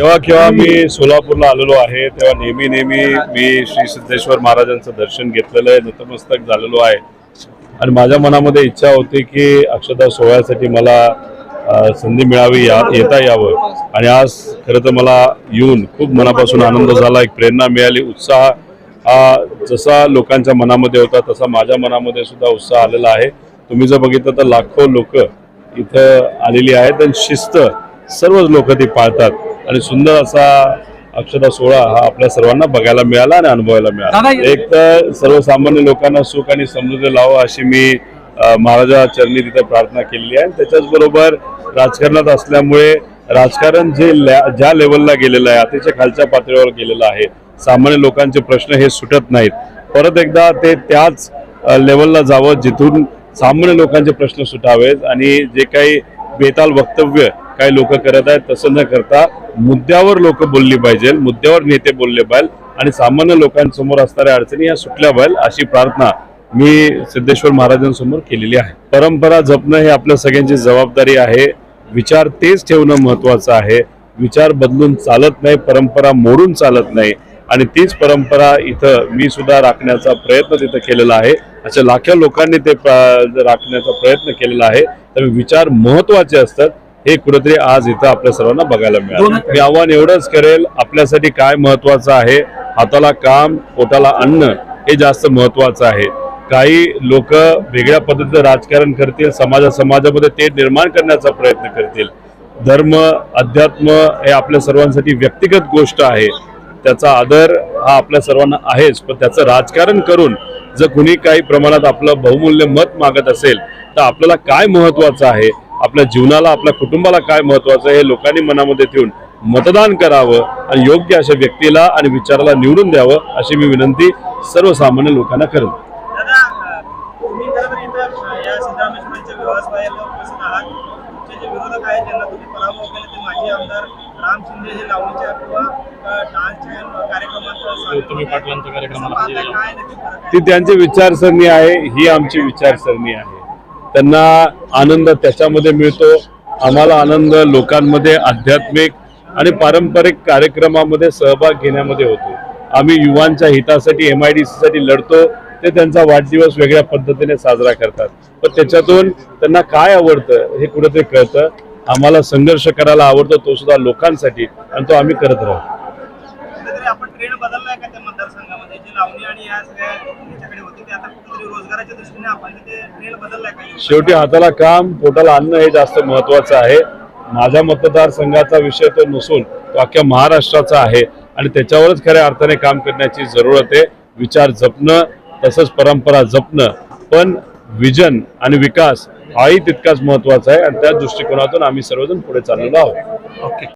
जेव्हा केव्हा मी सोलापूरला आलेलो आहे तेव्हा नेहमी नेहमी मी श्री सिद्धेश्वर महाराजांचं दर्शन घेतलेलं आहे नतमस्तक झालेलो आहे. आणि माझ्या मनामध्ये इच्छा होती की अक्षता सोहळ्यासाठी मला संधी मिळावी या येता यावं. आणि आज खरं तर मला येऊन खूप मनापासून आनंद झाला एक प्रेरणा मिळाली उत्साह हा जसा लोकांच्या मनामध्ये होता तसा माझ्या मनामध्ये सुद्धा उत्साह आलेला आहे. तुम्ही जर बघितलं तर लाखो लोक इथं आलेली आहेत आणि शिस्त सर्वच लोक ती पाळतात. आणि सुंदर असा अक्षता सोहळा हा आपल्या सर्वांना बघायला मिळाला आणि अनुभवायला मिळाला. एक तर सर्वसामान्य लोकांना सुख आणि समृद्धी लावं अशी मी महाराजा चरणी तिथे प्रार्थना केलेली आहे. आणि त्याच्याच बरोबर राजकारणात असल्यामुळे राजकारण जे ज्या लेवलला गेलेलं आहे अतिशय खालच्या पातळीवर गेलेलं आहे सामान्य लोकांचे प्रश्न हे सुटत नाहीत. परत एकदा ते त्याच लेवलला जावं जिथून सामान्य लोकांचे प्रश्न सुटावेत आणि जे काही बेताल वक्तव्य काही लोक करत आहेत तसं न करता मुद्द्यावर लोक बोलली पाहिजे मुद्द्यावर नेते बोलले पाहिजे आणि सामान्य लोकांसमोर असणाऱ्या अडचणी या सुटल्या पाहिजे अशी प्रार्थना मी सिद्धेश्वर महाराजांसमोर केलेली आहे. परंपरा जपणं हे आपल्या सगळ्यांची जबाबदारी आहे. विचार तेच ठेवणं महत्वाचं आहे. विचार बदलून चालत नाही परंपरा मोडून चालत नाही. आणि तीच परंपरा इथं मी सुद्धा राखण्याचा प्रयत्न तिथं केलेला आहे. अशा लाखो लोकांनी ते प्र- राखण्याचा प्रयत्न केलेला आहे. तर विचार महत्त्वाचे असतात. हे कुठेतरी आज इथं आपल्या सर्वांना बघायला मिळालं. मी आव्हान एवढंच करेल आपल्यासाठी काय महत्वाचं आहे? हाताला काम पोटाला अन्न हे जास्त महत्वाचं आहे. काही लोक वेगळ्या पद्धतीचं राजकारण करतील समाजा समाजामध्ये ते निर्माण करण्याचा प्रयत्न करतील. धर्म अध्यात्म हे आपल्या सर्वांसाठी व्यक्तिगत गोष्ट आहे. त्याचा आदर हा आपल्या सर्वांना आहेच पण त्याचं राजकारण करून जर कुणी काही प्रमाणात आपलं बहुमूल्य मत मागत असेल तर आपल्याला काय महत्वाचं आहे? आपल्या जीवनाला आपल्या कुटुंबाला काय महत्वाचं आहे हे लोकांनी मनामध्ये ठेवून मतदान करावं आणि योग्य अशा व्यक्तीला आणि विचाराला निवडून द्यावं अशी मी विनंती सर्वसामान्य लोकांना करेन. हे? ती त्यांची विचारसरणी आहे ही आमची विचारसरणी आहे. त्यांना आनंद त्याच्यामध्ये मिळतो. आम्हाला आनंद लोकांमध्ये आध्यात्मिक आणि पारंपरिक कार्यक्रमामध्ये सहभाग घेण्यामध्ये होतो. आम्ही युवांच्या हितासाठी एम आय डी सीसाठी लढतो. ते त्यांचा वाढदिवस वेगळ्या पद्धतीने साजरा करतात. पण त्याच्यातून त्यांना काय आवडतं हे कुठेतरी कळतं. आम्हाला संघर्ष करायला आवडतो तो सुद्धा लोकांसाठी आणि तो आम्ही करत राहू कुठेतरी आपण ट्रेंड बदललाय का त्या मतदारसंघामध्ये जी लावणी आणि या सगळ्या याच्याकडे होती ते आता कुठेतरी रोजगाराच्या दृष्टीने आपण तिथे ट्रेंड बदललाय का शेवटी हाताला काम पोटाला अन्न हे जास्त महत्वाचं आहे. माझ्या मतदारसंघाचा विषय तो नसून तो अख्ख्या महाराष्ट्राचा आहे आणि त्याच्यावरच खऱ्या अर्थाने काम करण्याची जरूरत आहे. विचार जपणं तसंच परंपरा जपणं. पण विजन आणि विकास हाही तितकाच महत्त्वाचा आहे आणि त्या दृष्टिकोनातून आम्ही सर्वजण पुढे चाललेलो आहोत. ओके